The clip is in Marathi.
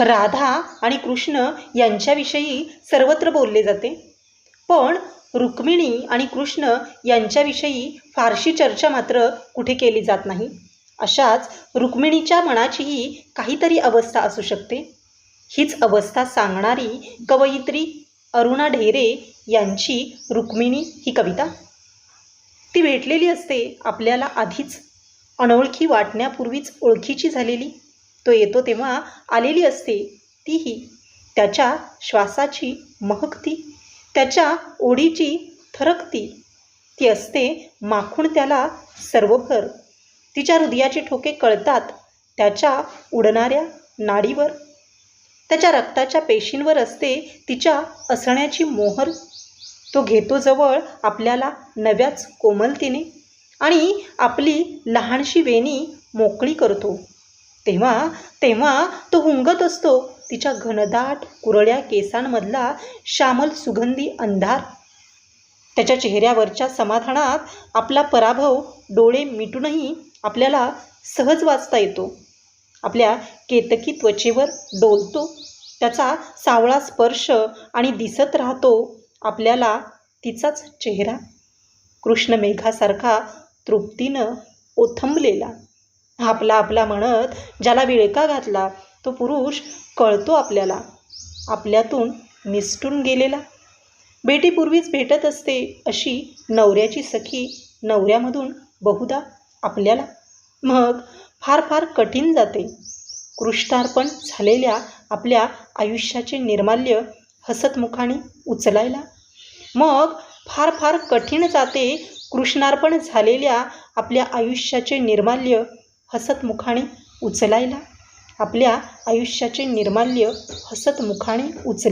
राधा आणि कृष्ण यांच्याविषयी सर्वत्र बोलले जाते. पण रुक्मिणी आणि कृष्ण यांच्याविषयी फारशी चर्चा मात्र कुठे केली जात नाही. अशाच रुक्मिणीच्या मनाचीही काहीतरी अवस्था असू शकते. हीच अवस्था सांगणारी कवयित्री अरुणा ढेरे यांची रुक्मिणी ही कविता. ती भेटलेली असते आपल्याला आधीच. अनोळखी वाटण्यापूर्वीच ओळखीची झालेली. तो येतो तेव्हा आलेली असते. तीही त्याच्या श्वासाची महकती त्याच्या ओढीची थरकती. ती असते माखून त्याला सर्वभर. तिच्या हृदयाचे ठोके कळतात त्याच्या उडणाऱ्या नाडीवर. त्याच्या रक्ताच्या पेशींवर असते तिच्या असण्याची मोहर. तो घेतो जवळ आपल्याला नव्याच कोमलतेने आणि आपली लहानशी वेणी मोकळी करतो. तेव्हा तेव्हा तो हुंगत असतो. तिच्या घनदाट कुरळ्या केसांमधला श्यामल सुगंधी अंधार. त्याच्या चेहऱ्यावरच्या समाधानात आपला पराभव डोळे मिटूनही आपल्याला सहज वाचता येतो. आपल्या केतकी त्वचेवर डोलतो. त्याचा सावळा स्पर्श आणि दिसत राहतो आपल्याला तिचाच चेहरा. कृष्णमेघासारखा तृप्तीनं ओथंबलेला. आपला आपला म्हणत ज्याला विळका घातला तो पुरुष कळतो आपल्याला. आपल्यातून निसटून गेलेला. भेटीपूर्वीच भेटत असते अशी नवऱ्याची सखी नवऱ्यामधून बहुधा आपल्याला. मग फार फार कठीण जाते. कृष्णार्पण झालेल्या आपल्या आयुष्याचे निर्माल्य हसतमुखाने उचलायला. मग फार फार कठीण जाते कृष्णार्पण झालेल्या आपल्या आयुष्याचे निर्माल्य हसतमुखाने उचलायला. आपल्या आयुष्याचे निर्माल्य हसतमुखाने उचल